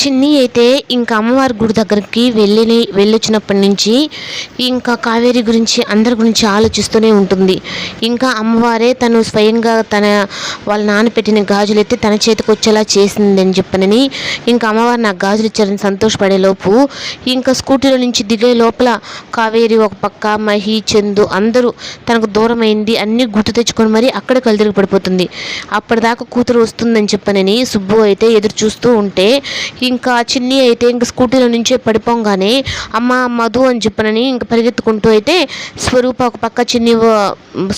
చిన్ని అయితే ఇంకా అమ్మవారి గుడి దగ్గరికి వెళ్ళి వెళ్ళొచ్చినప్పటి నుంచి ఇంకా కావేరి గురించి అందరి గురించి ఆలోచిస్తూనే ఉంటుంది. ఇంకా అమ్మవారే తను స్వయంగా తన వాళ్ళ నాన్న పెట్టిన గాజులు అయితే తన చేతికి వచ్చేలా చేసిందని చెప్పనని ఇంకా అమ్మవారు నాకు గాజులు ఇచ్చారని సంతోషపడే లోపు ఇంకా స్కూటీలో నుంచి దిగే లోపల కావేరి ఒక పక్క మహి చందు అందరూ తనకు దూరమైంది. అన్నీ గుర్తు తెచ్చుకొని మరి అక్కడ కలిదిరిగి పడిపోతుంది. అప్పటిదాకా కూతురు వస్తుందని చెప్పనని సుబ్బు అయితే ఎదురు చూస్తూ ఉంటే ఇంకా చిన్ని అయితే ఇంక స్కూటీలో నుంచే పడిపోగానే అమ్మ మధు అని చెప్పనని ఇంక పరిగెత్తుకుంటూ అయితే స్వరూప ఒక పక్క చిన్ని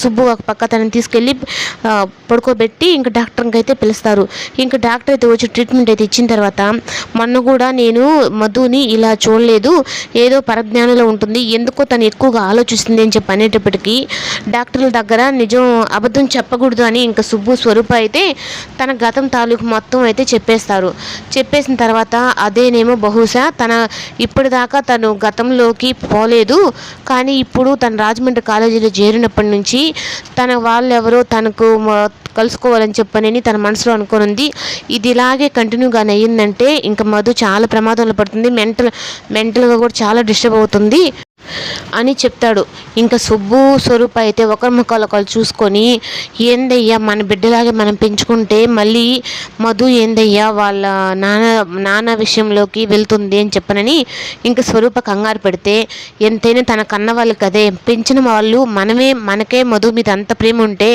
సుబ్బు ఒక పక్క తనని తీసుకెళ్ళి పడుకోబెట్టి ఇంక డాక్టర్కి అయితే పిలుస్తారు. ఇంక డాక్టర్ అయితే వచ్చి ట్రీట్మెంట్ అయితే ఇచ్చిన తర్వాత మొన్న కూడా నేను మధుని ఇలా చూడలేదు. ఏదో పరజ్ఞానంలో ఉంటుంది. ఎందుకో తను ఎక్కువగా ఆలోచిస్తుంది అని చెప్పి అనేటప్పటికీ డాక్టర్ల దగ్గర నిజం అబద్ధం చెప్పకూడదు అని ఇంకా సుబ్బు స్వరూప అయితే తన గతం తాలూకు మొత్తం అయితే చెప్పేస్తారు. చెప్పేసిన తర్వాత అదేనేమో బహుశా తన ఇప్పటిదాకా తను గతంలోకి పోలేదు. కానీ ఇప్పుడు తన రాజమండ్రి కాలేజీలో చేరినప్పటి నుంచి తన వాళ్ళు ఎవరో తనకు కలుసుకోవాలని చెప్పనని తన మనసులో అనుకునింది. ఇది ఇలాగే కంటిన్యూగా అయ్యిందంటే ఇంకా మధు చాలా ప్రమాదంలో పడుతుంది. మెంటల్ మెంటల్గా కూడా చాలా డిస్టర్బ్ అవుతుంది. అని చెప్తాడు. ఇంకా సుబ్బు స్వరూప అయితే ఒకరి ముఖాలు ఒకరు చూసుకొని ఏందయ్యా మన బిడ్డలాగే మనం పెంచుకుంటే మళ్ళీ మధు ఏందయ్యా వాళ్ళ నాన్న నాన్న విషయంలోకి వెళ్తుంది అని చెప్పనని ఇంకా స్వరూప కంగారు పెడితే ఎంతైనా తన కన్న వాళ్ళు కదే పెంచిన వాళ్ళు మనమే మనకే మధు మీద అంత ప్రేమ ఉంటే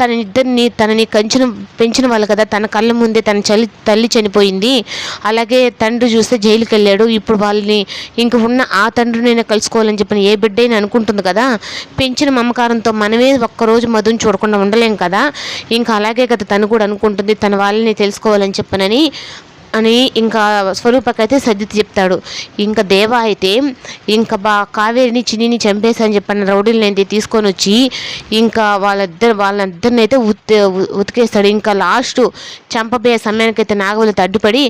తన ఇద్దరిని తనని కంచిన పెంచిన వాళ్ళు కదా తన కళ్ళ ముందే తన చలి తల్లి చనిపోయింది. అలాగే తండ్రి చూస్తే జైలుకి వెళ్ళాడు ఇప్పుడు వాళ్ళని ఇంక ఉన్న ఆ తండ్రినైనా కలుసుకోవాలని చెప్పిన ఏ బిడ్డైనా అనుకుంటుంది కదా పెంచిన మమకారంతో మనమే ఒక్కరోజు మధుని చూడకుండా ఉండలేం కదా. ఇంకా అలాగే కదా తను కూడా అనుకుంటుంది తన వాళ్ళని తెలుసుకోవాలని చెప్పనని అని ఇంకా స్వరూపకైతే సర్దితి చెప్తాడు. ఇంకా దేవ అయితే ఇంకా బా కావేరిని చిన్నిని చంపేశా అని చెప్పిన రౌడీలని అయితే తీసుకొని వచ్చి ఇంకా వాళ్ళిద్దరు వాళ్ళిద్దరిని అయితే ఉత్ ఉతికేస్తాడు. ఇంకా లాస్ట్ చంపబోయే సమయానికైతే నాగవల్లి అడ్డుపడి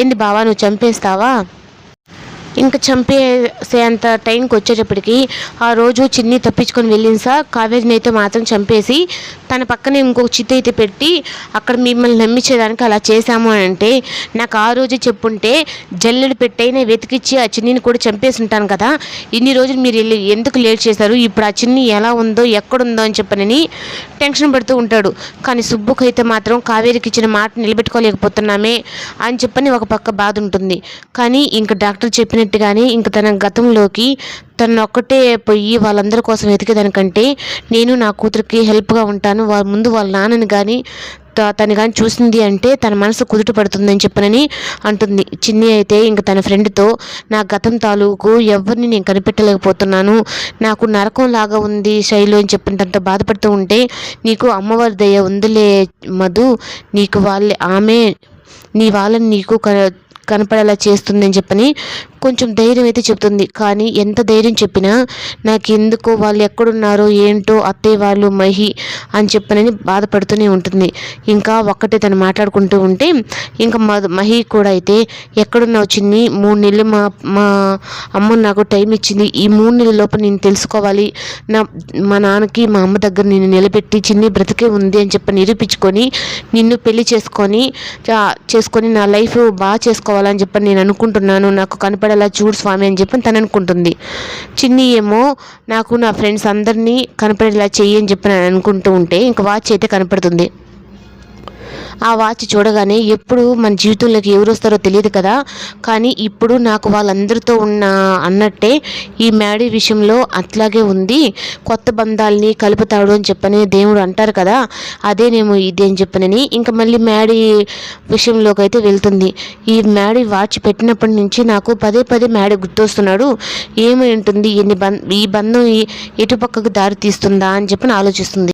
ఏంది బావా నువ్వు చంపేస్తావా? ఇంకా చంపేసేంత టైంకి వచ్చేటప్పటికి ఆ రోజు చిన్ని తప్పించుకొని వెళ్ళింది సార్. కావేరిని అయితే మాత్రం చంపేసి తన పక్కనే ఇంకొక చిత్త అయితే పెట్టి అక్కడ మిమ్మల్ని నమ్మించేదానికి అలా చేశాము అని అంటే నాకు ఆ రోజు చెప్పుంటే జల్లెడు పెట్టైనా వెతికిచ్చి ఆ చిన్నిని కూడా చంపేసి ఉంటాను కదా. ఇన్ని రోజులు మీరు వెళ్ళి ఎందుకు లేట్ చేశారు? ఇప్పుడు ఆ చిన్ని ఎలా ఉందో ఎక్కడుందో అని చెప్పనని టెన్షన్ పడుతూ ఉంటాడు. కానీ సుబ్బుకైతే మాత్రం కావేరికి ఇచ్చిన మాట నిలబెట్టుకోలేకపోతున్నామే అని చెప్పని ఒక పక్క బాధ ఉంటుంది. కానీ ఇంక డాక్టర్ చెప్పిన చెప్పినట్టుగానే ఇంక తన గతంలోకి తను ఒక్కటే పోయి వాళ్ళందరి కోసం వెతికేదానికంటే నేను నా కూతురికి హెల్ప్గా ఉంటాను. వాళ్ళ ముందు వాళ్ళ నాన్నని కానీ త- తను కానీ చూసింది అంటే తన మనసు కుదుట పడుతుందని చెప్పనని అంటుంది. చిన్ని అయితే ఇంక తన ఫ్రెండ్తో నా గతం తాలూకు ఎవరిని నేను కనిపెట్టలేకపోతున్నాను. నాకు నరకం లాగా ఉంది శైలు అని చెప్పిన తనతో బాధపడుతూ ఉంటే నీకు అమ్మవారి దయ ఉందిలే మధు నీకు వాళ్ళే ఆమె నీ వాళ్ళని నీకు కనపడేలా చేస్తుందని చెప్పని కొంచెం ధైర్యం అయితే చెప్తుంది. కానీ ఎంత ధైర్యం చెప్పినా నాకు ఎందుకో వాళ్ళు ఎక్కడున్నారో ఏంటో అత్తయ్య వాళ్ళు మహి అని చెప్పనని బాధపడుతూనే ఉంటుంది. ఇంకా ఒక్కటే తను మాట్లాడుకుంటూ ఉంటే ఇంకా మహి కూడా అయితే ఎక్కడున్నావు చిన్ని? మూడు నెలలు మా మా అమ్మ నాకు టైం ఇచ్చింది. ఈ మూడు నెలల లోపల నేను తెలుసుకోవాలి. నా మా నాన్నకి మా అమ్మ దగ్గర నేను నిలబెట్టి చిన్ని బ్రతికే ఉంది అని చెప్పి నిరూపించుకొని నిన్ను పెళ్ళి చేసుకొని చేసుకొని నా లైఫ్ బాగా చేసుకోవాలని చెప్పి నేను అనుకుంటున్నాను. నాకు అలా చూడు స్వామి అని చెప్పి తను అనుకుంటుంది. చిన్ని ఏమో నాకు నా ఫ్రెండ్స్ అందరినీ కనపడేలా చెయ్యి అని చెప్పి నేను అనుకుంటూ ఉంటే ఇంకా వాచ్ అయితే కనపడుతుంది. ఆ వాచ్ చూడగానే ఎప్పుడు మన జీవితంలోకి ఎవరు వస్తారో తెలియదు కదా. కానీ ఇప్పుడు నాకు వాళ్ళందరితో ఉన్న అన్నట్టే ఈ మ్యాడీ విషయంలో అట్లాగే ఉంది. కొత్త బంధాలని కలుపుతాడు అని చెప్పని దేవుడు అంటారు కదా. అదేనేమో ఇది అని చెప్పనని ఇంకా మళ్ళీ మ్యాడీ విషయంలోకి అయితే వెళ్తుంది. ఈ మ్యాడీ వాచ్ పెట్టినప్పటి నుంచి నాకు పదే పదే మ్యాడీ గుర్తొస్తున్నాడు. ఏమై ఉంటుంది? ఎన్ని బంధ ఈ బంధం ఎటుపక్కకు దారి తీస్తుందా అని చెప్పి ఆలోచిస్తుంది.